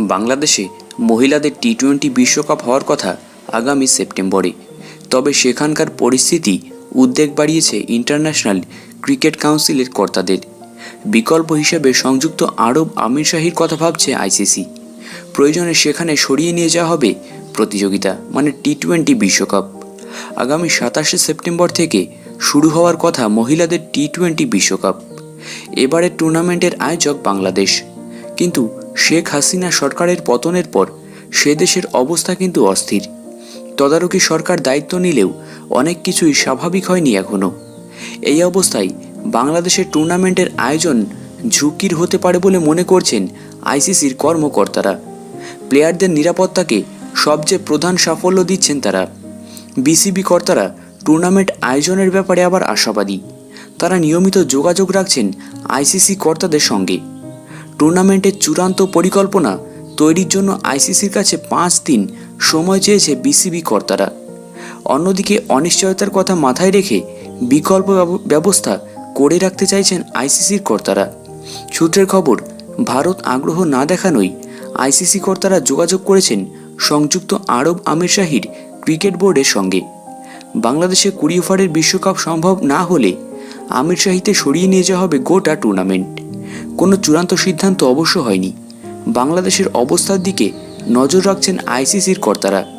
বাংলাদেশে মহিলাদের T twenty বিশ্বকাপ হওয়ার কথা আগামী সেপ্টেম্বরে। তবে সেখানকার পরিস্থিতি উদ্বেগ বাড়িয়েছে ইন্টারন্যাশনাল ক্রিকেট কাউন্সিলের কর্তাদের। বিকল্প হিসেবে সংযুক্ত আরব আমিরশাহীর কথা ভাবছে আইসিসি। প্রয়োজনে সেখানে সরিয়ে নিয়ে যাওয়া হবে প্রতিযোগিতা মানে টি টোয়েন্টি বিশ্বকাপ। আগামী সাতাশে সেপ্টেম্বর থেকে শুরু হওয়ার কথা মহিলাদের টি টোয়েন্টি বিশ্বকাপ। এবারের টুর্নামেন্টের আয়োজক বাংলাদেশ। কিন্তু শেখ হাসিনা সরকারের পতনের পর সে দেশের অবস্থা কিন্তু অস্থির। তদারকি সরকার দায়িত্ব নিলেও অনেক কিছুই স্বাভাবিক হয়নি এখনও এই অবস্থায় বাংলাদেশের টুর্নামেন্টের আয়োজন ঝুঁকির হতে পারে বলে মনে করছেন আইসিসির কর্মকর্তারা। প্লেয়ারদের নিরাপত্তাকে সবচেয়ে প্রধান সাফল্য দিচ্ছেন তারা। বিসিবি কর্তারা টুর্নামেন্ট আয়োজনের ব্যাপারে আবার আশাবাদী। তারা নিয়মিত যোগাযোগ রাখছেন আইসিসি কর্তাদের সঙ্গে। টুর্নামেন্টের চূড়ান্ত পরিকল্পনা তৈরির জন্য আইসিসির কাছে পাঁচ দিন সময় চেয়েছে বিসিবি কর্তারা। অন্যদিকে অনিশ্চয়তার কথা মাথায় রেখে বিকল্প ব্যব- ব্যবস্থা করে রাখতে চাইছেন আইসিসির কর্তারা। সূত্রের খবর, ভারত আগ্রহ না দেখানোই আইসিসি কর্তারা যোগাযোগ করেছেন সংযুক্ত আরব আমিরশাহীর ক্রিকেট বোর্ডের সঙ্গে। বাংলাদেশে কুড়ি ওভারের বিশ্বকাপ সম্ভব না হলে আমিরশাহীতে সরিয়ে নিয়ে যাওয়া হবে গোটা টুর্নামেন্ট। কোনো চূড়ান্ত সিদ্ধান্ত অবশ্য হয়নি। বাংলাদেশের অবস্থার দিকে নজর রাখছেন আইসিসির কর্তারা।